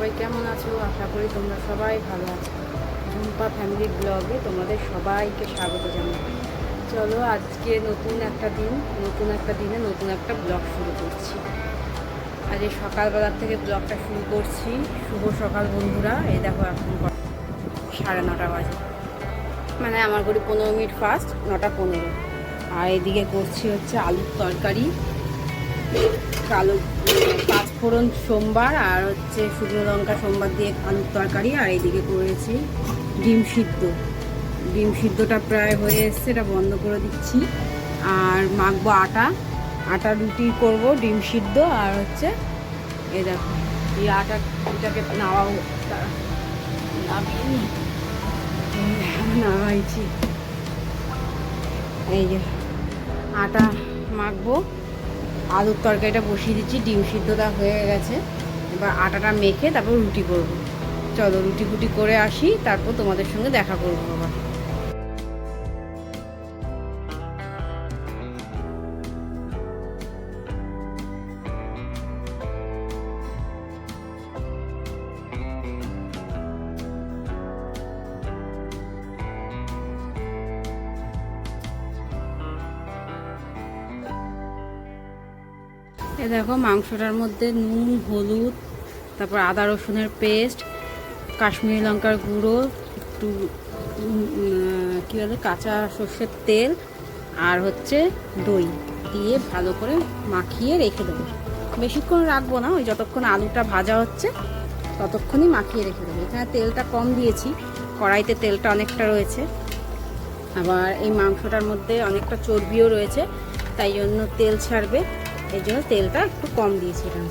সবাই কেমন আছো? আশা করি তোমরা সবাই ভালো আছো। ঝুম্পা ফ্যামিলি ব্লগে তোমাদের সবাইকে স্বাগত জানাই। চলো আজকে নতুন একটা দিন, নতুন একটা দিনে নতুন একটা ব্লগ শুরু করছি। আজ এই সকালবেলার থেকে ব্লগটা শুরু করছি। শুভ সকাল বন্ধুরা। এই দেখো এখন সাড়ে নটা বাজে। মানে আমার ঘড়ি পনেরো মিনিট ফার্স্ট নটা পনেরো। আর এদিকে করছি হচ্ছে আলুর তরকারি। কালো পাঁচফোড়ন সোমবার আর হচ্ছে শুকনো লঙ্কা সোমবার দিয়ে আলুর তরকারি আর এইদিকে করেছি ডিম সিদ্ধ। ডিম সিদ্ধটা প্রায় হয়ে এসছে এটা বন্ধ করে দিচ্ছি। আর মাখবো আটা। আটা রুটি করব ডিম সিদ্ধ আর হচ্ছে এই দেখো এই আটা এটাকে দাঁড়া, নামিয়ে নামাইছি। এই যে আটা মাখবো। আলুর তরকারিটা বসিয়ে দিচ্ছি, ডিম সিদ্ধটা হয়ে গেছে। এবার আটাটা মেখে তারপর রুটি করব। চলো রুটি ফুটি করে আসি, তারপর তোমাদের সঙ্গে দেখা করব আবার। দেখো মাংসটার মধ্যে নুন, হলুদ, তারপর আদা, রসুনের পেস্ট, কাশ্মীরি লঙ্কার গুঁড়ো, একটু কী বলে, কাঁচা সর্ষের তেল আর হচ্ছে দই দিয়ে ভালো করে মাখিয়ে রেখে দেবো। বেশিক্ষণ রাখব না, ওই যতক্ষণ আলুটা ভাজা হচ্ছে ততক্ষণই মাখিয়ে রেখে দেবো। এখানে তেলটা কম দিয়েছি, কড়াইতে তেলটা অনেকটা রয়েছে। আবার এই মাংসটার মধ্যে অনেকটা চর্বিও রয়েছে, তাই জন্য তেল ছাড়বে। এই জন্য তেলটা একটু কম দিয়েছিলাম।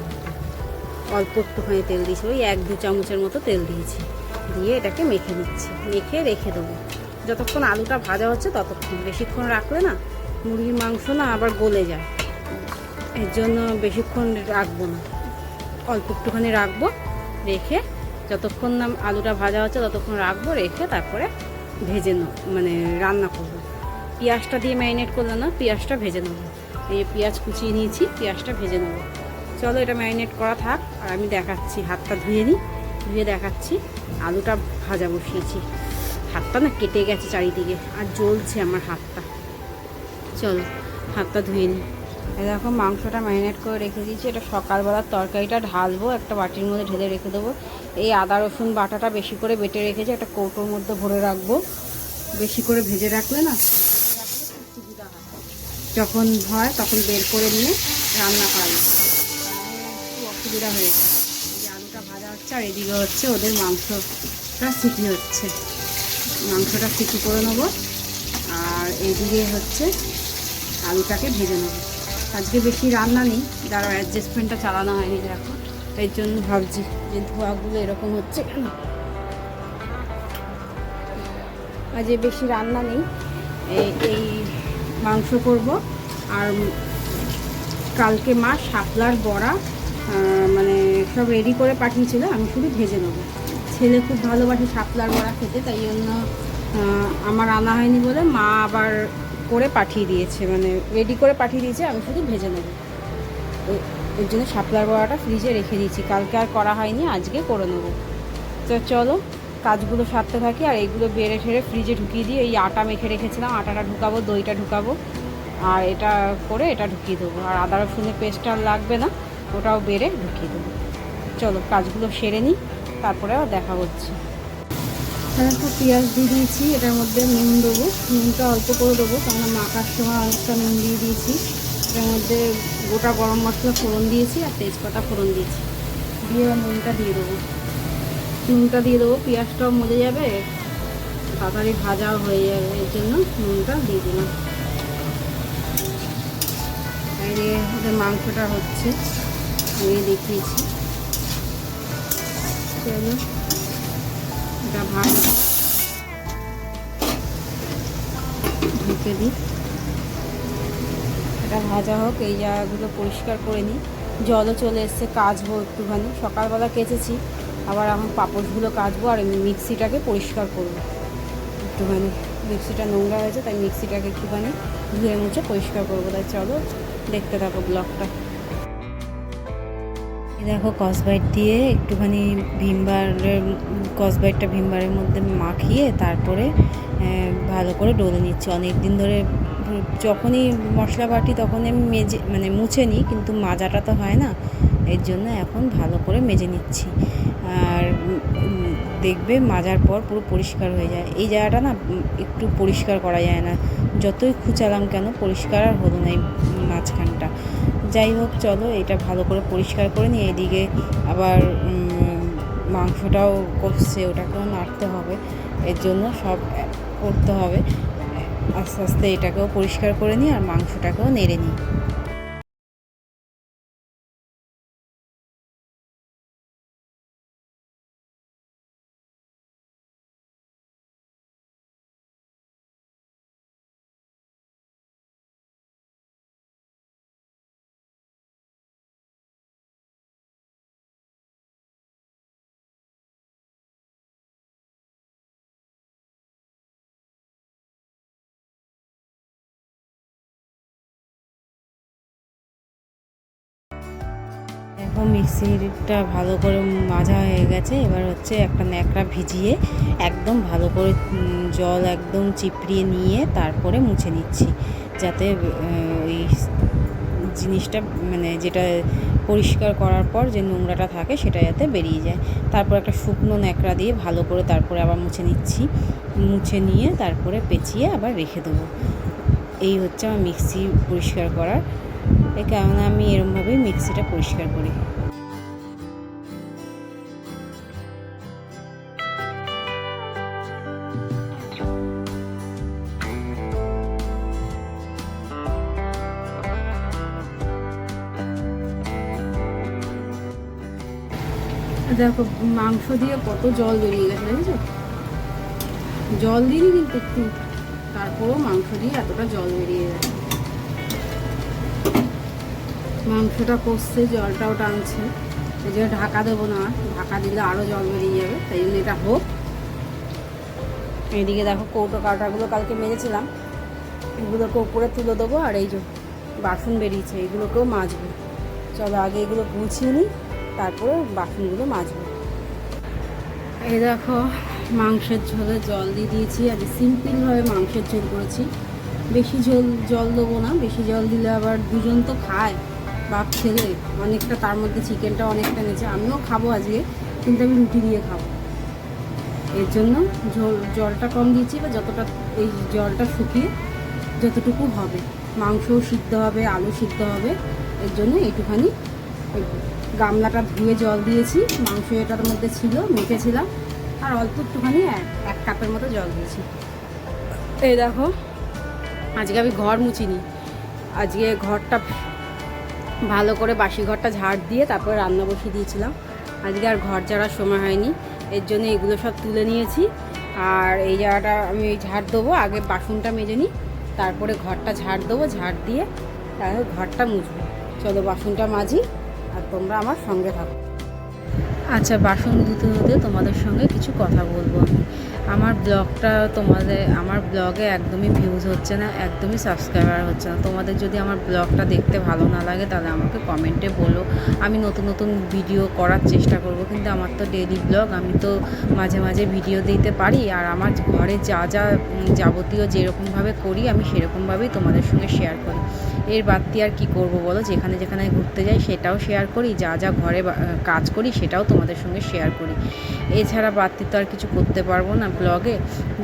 অল্প একটুখানি তেল দিয়েছি, ওই এক দু চামচের মতো তেল দিয়েছি। দিয়ে এটাকে মেখে নিচ্ছি। মেখে রেখে দেবো। যতক্ষণ আলুটা ভাজা হচ্ছে ততক্ষণ। বেশিক্ষণ রাখলে না মুরগির মাংস না আবার গলে যায়। এর জন্য বেশিক্ষণ রাখব না। অল্প একটুখানি রাখব, রেখে যতক্ষণ না আলুটা ভাজা হচ্ছে ততক্ষণ রাখব, রেখে তারপরে ভেজে নেব মানে রান্না করব। পেঁয়াজটা দিয়ে ম্যারিনেট করলে না পেঁয়াজটা ভেজে নেব। এই পেঁয়াজ কুচিয়ে নিয়েছি, পেঁয়াজটা ভেজে নেব। চলো এটা ম্যারিনেট করা থাক, আর আমি দেখাচ্ছি, হাতটা ধুয়ে নিই, ধুয়ে দেখাচ্ছি। আলুটা ভাজা বসিয়েছি। হাতটা না কেটে গেছে চারিদিকে, আর জ্বলছে আমার হাতটা। চলো, হাতটা ধুয়ে নিই। এরকম মাংসটা ম্যারিনেট করে রেখে দিয়েছি। এটা সকালবেলার তরকারিটা ঢালবো, একটা বাটির মধ্যে ঢেলে রেখে দেবো। এই আদা, রসুন বাটাটা বেশি করে বেটে রেখেছি, একটা কৌটোর মধ্যে ভরে রাখব। বেশি করে ভেজে রাখলে না যখন হয় তখন বের করে নিয়ে রান্না করা খুব অসুবিধা হয়ে যায়। যে আলুটা ভাজা হচ্ছে আর এদিকে হচ্ছে ওদের মাংসটা সিটি হচ্ছে। মাংসটা সিটি করে নেব আর এইদিকে হচ্ছে আলুটাকে ভেজে নেব। আজকে বেশি রান্না নেই, দাঁড়াও অ্যাডজাস্টমেন্টটা চালানো হয়নি দেখো এর জন্য ভাবছি যে ধোয়াগুলো এরকম হচ্ছে কেন? আজকে বেশি রান্না নেই। এই মাংস করব। আর কালকে মা শাপলার বড়া মানে সব রেডি করে পাঠিয়েছিল, আমি শুধু ভেজে নেব। ছেলে খুব ভালোবাসে শাপলার বড়া খেতে, তাই জন্য আমার আনা হয়নি বলে মা আবার করে পাঠিয়ে দিয়েছে মানে রেডি করে পাঠিয়ে দিয়েছে, আমি শুধু ভেজে নেব। ওই জন্য শাপলার বড়াটা ফ্রিজে রেখে দিয়েছি। কালকে আর করা হয়নি, আজকে করে নেব। তো চলো কাজগুলো সারতে থাকি আর এইগুলো বেড়ে ঠেড়ে ফ্রিজে ঢুকিয়ে দিয়ে এই আটা মেখে রেখেছিলাম, আটাটা ঢুকাবো, দইটা ঢুকাবো, আর এটা করে এটা ঢুকিয়ে দেবো। আর আদা রসুনের পেস্টটা আর লাগবে না, ওটাও বেড়ে ঢুকিয়ে দেবো। চলো, কাজগুলো সেরে নিই, তারপরে আবার দেখা হচ্ছে। তো পেঁয়াজ দিয়ে দিয়েছি, এটার মধ্যে নুন দেবো, নুনটা অল্প করে দেবো কারণ মাখার সময় অনেকটা নুন দিয়ে দিয়েছি। এটার মধ্যে গোটা গরম মশলা ফোড়ন দিয়েছি আর তেজপাতা ফোড়ন দিয়েছি। দিয়ে নুনটা দিয়ে দেবো। নুনটা দিয়ে দেবো, পেঁয়াজটাও মজে যাবে। তাড়াতাড়ি ভাজাও হয়ে যাবে, এর জন্য নুনটা দিয়ে দিলাম। যে মাংসটা হচ্ছে, আমি দেখিয়েছি। এটা ভাজা। ঢুকে দিই। এটা ভাজা হোক, এই জায়গাগুলো পরিষ্কার করে নিই। জলও চলে এসছে কাচবো একটুখানি। সকালবেলা কেচেছি। আবার এখন পাপড়গুলো কাচবো আর মিক্সিটাকে পরিষ্কার করব। একটুখানি। মিক্সিটা নোংরা হয়েছে, তাই মিক্সিটাকে একটুখানি ধুয়ে মুছে পরিষ্কার করব। তাই চলো দেখতে থাকো ব্লগটা। দেখো কসবাইট দিয়ে একটুখানি ভিমবারের, কসবাইটটা ভিমবারের মধ্যে মাখিয়ে তারপরে ভালো করে ডলে নিচ্ছি। অনেক দিন ধরে যখনই মশলা বাটি তখনই আমি মেজে মানে মুছে নিই কিন্তু মাজাটা তো হয় না। এর জন্য এখন ভালো করে মেজে নিচ্ছি। আর দেখবে মাজার পর পুরো পরিষ্কার হয়ে যায়। এই জায়গাটা না একটু পরিষ্কার করা যায় না। যতই খুঁচালাম কেন পরিষ্কার আর হলো না এই মাঝখানটা। যাই হোক, চলো এটা ভালো করে পরিষ্কার করে নিয়ে এদিকে আবার মাংসটাও কষছে, ওটাকেও নাড়তে হবে। এর জন্য সব করতে হবে। আস্তে আস্তে এটাকেও পরিষ্কার করে নিই আর মাংসটাকেও নেড়ে নিই। এখন মিক্সিটা ভালো করে মাজা হয়ে গেছে। এবার হচ্ছে একটা ন্যাকড়া ভিজিয়ে একদম ভালো করে জল একদম চিপড়িয়ে নিয়ে তারপরে মুছে নিচ্ছি। যাতে ওই জিনিসটা মানে যেটা পরিষ্কার করার পর যে নোংরাটা থাকে সেটা যাতে বেরিয়ে যায়। তারপর একটা শুকনো ন্যাকড়া দিয়ে ভালো করে তারপরে আবার মুছে নিচ্ছি। মুছে নিয়ে তারপরে পেঁচিয়ে আবার রেখে দেবো। এই হচ্ছে আমার মিক্সি পরিষ্কার করার এই কারণে আমি এরমভাবেই মিক্সিটা পরিষ্কার করি। দেখো, মাংস দিয়ে কত জল বেরিয়ে গেছে দেখেছ জল দিইনি কিন্তু একটু তারপরেও মাংস দিয়ে এতটা জল বেরিয়ে গেছে। মাংসটা কষছে জলটাও টানছে। এই জন্য ঢাকা দেবো না, ঢাকা দিলে আরও জল বেরিয়ে যাবে, তাই জন্য এটা হোক। এদিকে দেখো কৌটো কাটাগুলো কালকে মেরেছিলাম এগুলোকে উপরে তুলে দেবো, আর এই যে বাসন বেরিয়েছে, এগুলোকেও মাজবো। চলো আগে এগুলো গুছিয়ে নিই, তারপরে বাসনগুলো মাজবো। এই দেখো, মাংসের ঝোলে জল দিয়ে দিয়েছি, আর সিম্পলভাবে মাংসের ঝোল করেছি। বেশি ঝোল, জল দেবো না, বেশি জল দিলে আবার দুজন তো খায়। বাপ ছেলে অনেকটা তার মধ্যে চিকেনটা অনেকটা নিয়েছে আমিও খাব আজকে, কিন্তু আমি রুটি দিয়ে খাব। এর জন্য জলটা কম দিয়েছি বা যতটা এই জলটা শুকিয়ে যতটুকু হবে। মাংসও সিদ্ধ হবে, আলু সিদ্ধ হবে, এর জন্য একটুখানি গামলাটা ধুয়ে জল দিয়েছি। মাংস এটার মধ্যে ছিল, মেখেছিলাম, আর অল্প একটুখানি এক- এক কাপের মতো জল দিয়েছি। এই দেখো, আজকে আমি ঘর মুছিনি। আজকে ঘরটা ভালো করে বাসি ঘরটা ঝাড় দিয়ে তারপরে রান্না বসিয়ে দিয়েছিলাম। আজকে আর ঘর ঝাড়ার সময় হয়নি, এর জন্য এগুলো সব তুলে নিয়েছি। আর এই জায়গাটা আমি ঝাড় দেবো, আগে বাসনটা মেজে নিই, তারপরে ঘরটা ঝাড় দেবো, ঝাড় দিয়ে তারপরে ঘরটা মুছবো। চলো বাসনটা মাজি আর তোমরা আমার সঙ্গে থাকো। আচ্ছা বাসন ধুতে ধুতে তোমাদের সঙ্গে কিছু কথা বলব আমি। আমার ব্লগটা তোমাদের, আমার ব্লগে একদমই ভিউজ হচ্ছে না, একদমই সাবস্ক্রাইবার হচ্ছে না। তোমাদের যদি আমার ব্লগটা দেখতে ভালো না লাগে, তাহলে আমাকে কমেন্টে বলো। আমি নতুন নতুন ভিডিও করার চেষ্টা করব, কিন্তু আমার তো ডেলি ব্লগ আমি তো মাঝে মাঝে ভিডিও দিতে পারি। আর আমার ঘরে যা যা যাবতীয় যেরকমভাবে করি, আমি সেরকমভাবেই তোমাদের সঙ্গে শেয়ার করি। এর বাড়তি আর কি করব বলো? যেখানে যেখানে ঘুরতে যাই, সেটাও শেয়ার করি। যা যা ঘরে কাজ করি, সেটাও তোমাদের সঙ্গে শেয়ার করি। এছাড়া বাড়তি তো আর কিছু করতে পারব না ব্লগে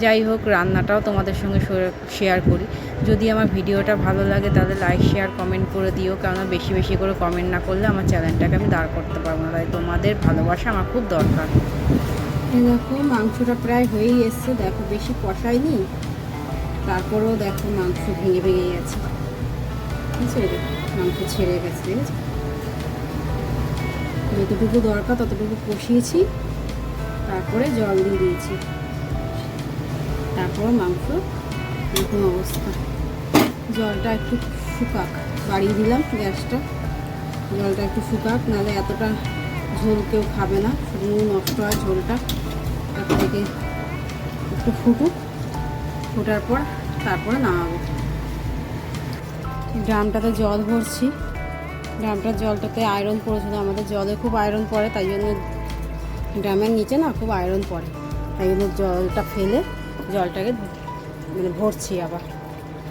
যাই হোক, রান্নাটাও তোমাদের সঙ্গে শেয়ার করি। যদি আমার ভিডিওটা ভালো লাগে, তাহলে লাইক শেয়ার কমেন্ট করে দিও। কেননা বেশি বেশি করে কমেন্ট না করলে আমার চ্যানেলটাকে আমি দাঁড় করতে পারব না। তাই তোমাদের ভালোবাসা আমার খুব দরকার। দেখো, মাংসটা প্রায় হয়েই এসছে। দেখো, বেশি কষায়নি তারপরেও দেখো মাংস ভেঙে ভেঙে গেছে। মাংস ছেড়ে গেছে দেখেছ যতটুকু দরকার ততটুকু কষিয়েছি, তারপরে জল দিয়ে দিয়েছি। তারপর মাংস, এরকম অবস্থা। জলটা একটু শুকাক, বাড়িয়ে দিলাম গ্যাসটা। জলটা একটু শুকাক, নাহলে এতটা ঝোল কেউ খাবে না। শুধু নষ্ট হয় ঝোলটা তার থেকে একটু ফুটুক। ফোটার পর তারপরে নামাবো। ড্রামটাতে জল ভরছি। ড্রামটার জলটাতে আয়রন পড়েছিল আমাদের জলে খুব আয়রন পড়ে, তাই জন্য ড্রামের নিচে না খুব আয়রন পড়ে। তাই জন্য জলটা ফেলে জলটাকে মানে ভরছি আবার।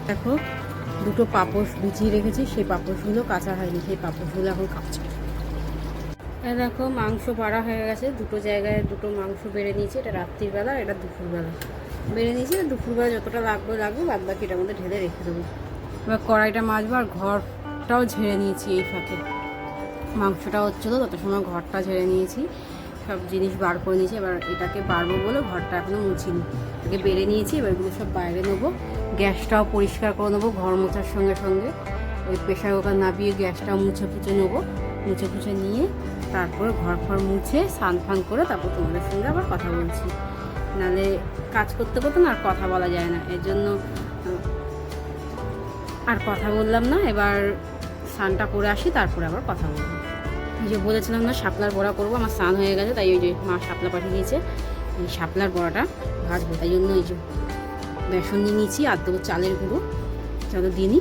দেখো, দুটো পাপোশ বিছিয়ে রেখেছি, সেই পাপোশগুলো কাঁচা হয়নি, সেই পাপোশগুলো এখন কাঁচা দেখো, মাংস বাড়া হয়ে গেছে। দুটো জায়গায় দুটো মাংস বেড়ে নিয়েছি। এটা রাত্রিবেলা, এটা দুপুরবেলা। বেড়ে নিয়েছি দুপুরবেলা যতটা লাগবে লাগবে, বাদ বাকি এটার মধ্যে ঢেলে রেখে দেবো। এবার কড়াইটা মাজবো আর ঘরটাও ঝেড়ে নিয়েছি এই ফাঁকে। মাংসটা হচ্ছিল তত সময় ঘরটা ঝেড়ে নিয়েছি। সব জিনিস বার করে নিয়েছি, এবার এটাকে বাড়বো বলে ঘরটা এখনও মুছিনি। এটাকে বেড়ে নিয়েছি, এবার এগুলো সব বাইরে নেব। গ্যাসটাও পরিষ্কার করে নেব ঘর মোছার সঙ্গে সঙ্গে। ওই প্রেশার কুকার নাবিয়ে গ্যাসটাও মুছে ফুছে নেব। মুছে ফুছে নিয়ে তারপরে ঘর ফর মুছে স্নান ফান করে তারপর তোমাদের সঙ্গে আবার কথা বলছি। নাহলে কাজ করতে করতে না আর কথা বলা যায় না। এর জন্য আর কথা বললাম না, এবার স্নানটা করে আসি, তারপরে আবার কথা বলব। এই যে বলেছিলাম না, শাপলার বড়া করব, আমার স্নান হয়ে গেছে, তাই ওই যে মা শাপলা পাঠিয়ে দিয়েছে এই শাপলার বড়াটা ভাজবো, তাই জন্য এই যে বেসন নিয়ে নিয়েছি, আর দেবো চালের গুঁড়ো চলো দিয়ে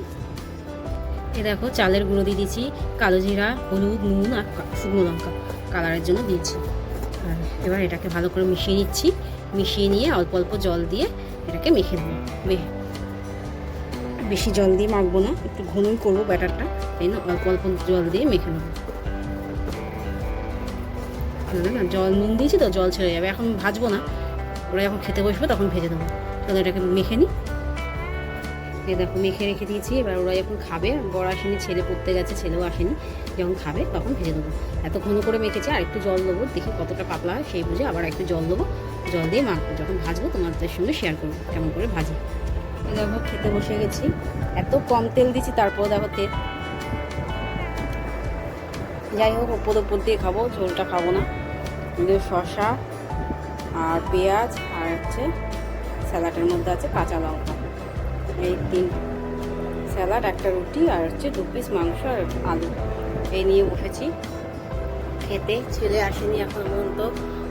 এ দেখো, চালের গুঁড়ো দিয়ে দিয়েছি, কালো জিরা, হলুদ, নুন আর শুকনো লঙ্কা কালারের জন্য দিয়েছি। আর এবার এটাকে ভালো করে মিশিয়ে নিচ্ছি, মিশিয়ে নিয়ে অল্প অল্প জল দিয়ে এটাকে মেখে দেবো বে- বেশি জল দিয়ে মাখবো না, একটু ঘনই করব ব্যাটারটা, তাই না? অল্প অল্প জল দিয়ে মেখে নেব। না না, জল নুন দিয়েছি তো, জল ছেড়ে যাবে। এখন ভাজবো না, ওরা যখন খেতে বসবে তখন ভেজে দেবো। তাহলে এটাকে মেখে নিই এই দেখো, মেখে রেখে দিয়েছি, এবার ওরা যখন খাবে, বড় আসেনি, ছেলে পড়তে গেছে, ছেলেও আসেনি, যখন খাবে তখন ভেজে দেবো। এত ঘন করে মেখেছি, আর একটু জল দেবো, দেখি কতটা পাতলা হয়, সেই বুঝে আবার একটু জল দেবো, জল দিয়ে মাখবো। যখন ভাজবো তোমাদের সঙ্গে শেয়ার করব, কেমন করে ভাজি। দেখো, খেতে বসে গেছি। এত কম তেল দিচ্ছি তারপর দেখো তেল যাই হোক, ওপর ওপর দিয়ে খাব, ঝোলটা খাব না। শশা আর পেঁয়াজ আর হচ্ছে স্যালাডের মধ্যে আছে কাঁচা লঙ্কা। এই তিন স্যালাড, একটা রুটি আর হচ্ছে দু পিস মাংস আর আলু। এই নিয়ে বসেছি। খেতে ছেলে আসেনি এখন পর্যন্ত,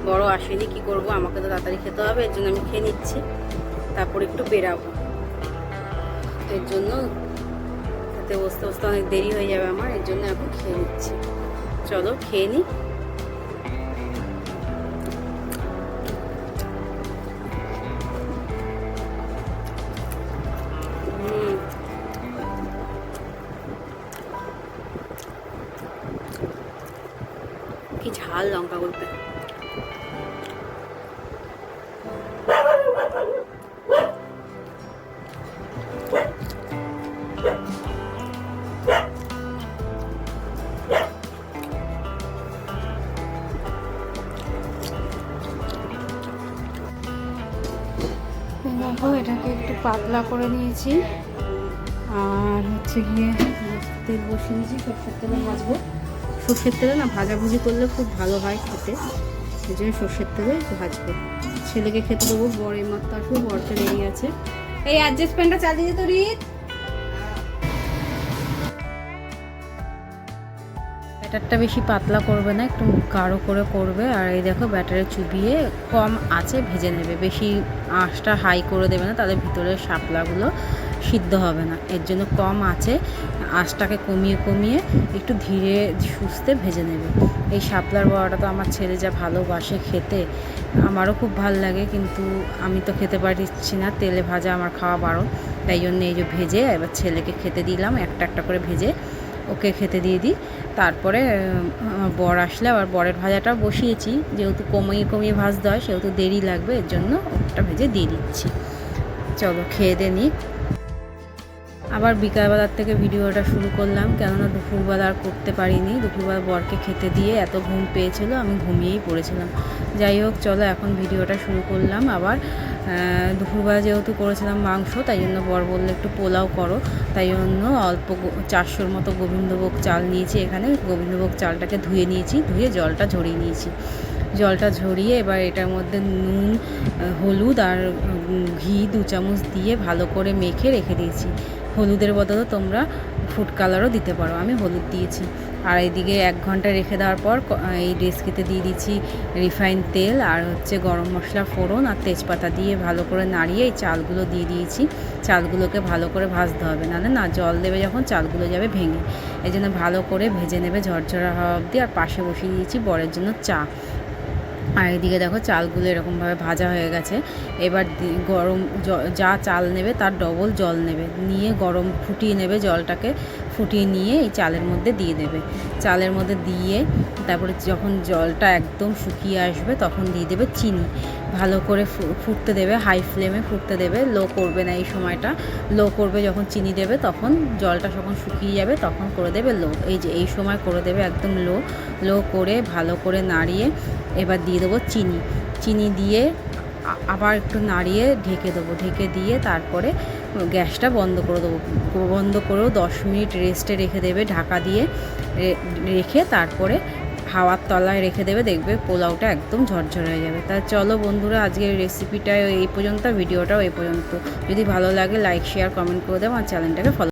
বড় আসেনি, কি করব? আমাকে তো তাড়াতাড়ি খেতে হবে, এর জন্য আমি খেয়ে নিচ্ছি। তারপর একটু বেরাবো। এর জন্য খেতে বসতে বসতে অনেক দেরি হয়ে যাবে আমার, এর জন্য এখন খেয়ে নিচ্ছি। চলো, খেয়ে নিই কি ঝাল লঙ্কা পাতলা করে নিয়েছি। আর হচ্ছে গিয়ে তেল বসিয়ে নিয়েছি সর্ষের তেলে ভাজবো। সর্ষের তেলে না ভাজাভুজি করলে খুব ভালো হয় খেতে। সেই জন্য সর্ষের তেলে ভাজবো। ছেলেকে খেতে দেবো, বর এই মাত্র আসব বরটা রেডি আছে। এই অ্যাডজাস্টমেন্টটা চালিয়ে যেত রিত। ব্যাটারটা বেশি পাতলা করবে না, একটু গাঢ় করে করবে। আর এই দেখো ব্যাটারে চুবিয়ে কম আছে, ভেজে নেবে। বেশি আঁচটা হাই করে দেবে না তাহলে ভিতরের শাপলাগুলো সিদ্ধ হবে না। এর জন্য কম আছে, আঁচটাকে কমিয়ে কমিয়ে একটু ধীরে সুস্থে ভেজে নেবে। এই শাপলার বড়াটা তো আমার ছেলে যা ভালোবাসে খেতে, আমারও খুব ভালো লাগে, কিন্তু আমি তো খেতে পারছি না, তেলে ভাজা আমার খাওয়া বারো তাই জন্য এই যে ভেজে, এবার ছেলেকে খেতে দিলাম, একটা একটা করে ভেজে ওকে খেতে দিয়ে দিই। তারপরে বর আসলে আবার বরের ভাজাটা বসিয়েছি। যেহেতু কমিয়ে কমিয়ে ভাজতে হয় সেহেতু দেরি লাগবে, এর জন্য ওটা ভেজে দিয়ে দিচ্ছি। চলো, খেয়ে দে নিই। আবার বিকালবেলার থেকে ভিডিওটা শুরু করলাম, কেননা দুপুরবেলা আর করতে পারিনি। দুপুরবেলা বরকে খেতে দিয়ে এত ঘুম পেয়েছিল, আমি ঘুমিয়েই পড়েছিলাম। যাই হোক, চলো, এখন ভিডিওটা শুরু করলাম। আবার দুপুরবেলা যেহেতু করেছিলাম মাংস, তাই জন্য বর বলল একটু পোলাও করো। তাই জন্য অল্প চারশোর মতো গোবিন্দভোগ চাল নিয়েছি এখানে। গোবিন্দভোগ চালটাকে ধুয়ে নিয়েছি, ধুয়ে জলটা ঝরিয়ে নিয়েছি। জলটা ঝরিয়ে এবার এটার মধ্যে নুন হলুদ আর ঘি দু চামচ দিয়ে ভালো করে মেখে রেখে দিয়েছি। হলুদের বদলে তোমরা ফুড কালারও দিতে পারো। আমি হলুদ দিয়েছি। আর এইদিকে এক ঘণ্টা রেখে দেওয়ার পর এই ডেস্কিতে দিয়ে দিচ্ছি রিফাইন তেল আর হচ্ছে গরম মশলা ফোড়ন আর তেজপাতা দিয়ে ভালো করে নাড়িয়ে এই চালগুলো দিয়ে দিয়েছি। চালগুলোকে ভালো করে ভাজতে হবে। নাহলে না জল দেবে যখন, চালগুলো যাবে ভেঙে। এই জন্য ভালো করে ভেজে নেবে ঝরঝরা হওয়া অবধি আর পাশে বসিয়ে দিয়েছি বরের জন্য চা। আর এদিকে দেখো চালগুলো এরকমভাবে ভাজা হয়ে গেছে। এবার গরম যা চাল নেবে তার ডবল জল নেবে। নিয়ে গরম ফুটিয়ে নেবে জলটাকে। ফুটিয়ে নিয়ে এই চালের মধ্যে দিয়ে দেবে। চালের মধ্যে দিয়ে তারপরে যখন জলটা একদম শুকিয়ে আসবে তখন দিয়ে দেবে চিনি। ভালো করে ফুটতে দেবে হাই ফ্লেমে ফুটতে দেবে লো করবে না এই সময়টা। লো করবে যখন চিনি দেবে তখন জলটা যখন শুকিয়ে যাবে তখন করে দেবে লো এই যে, এই সময় করে দেবে একদম লো লো করে ভালো করে নাড়িয়ে এবার দিয়ে দেবো চিনি। চিনি দিয়ে আবার একটু নাড়িয়ে ঢেকে দেবো। ঢেকে দিয়ে তারপরে গ্যাসটা বন্ধ করে দেবো। বন্ধ করেও দশ মিনিট রেস্টে রেখে দেবে। ঢাকা দিয়ে রেখে তারপরে হাওয়ার তলায় রেখে দেবে। দেখবে পোলাওটা একদম ঝরঝরে হয়ে যাবে। তা চলো বন্ধুরা, আজকের রেসিপিটা এই পর্যন্ত, ভিডিওটাও এই পর্যন্ত। যদি ভালো লাগে লাইক শেয়ার কমেন্ট করে দেবো। আর চ্যানেলটাকে ফলো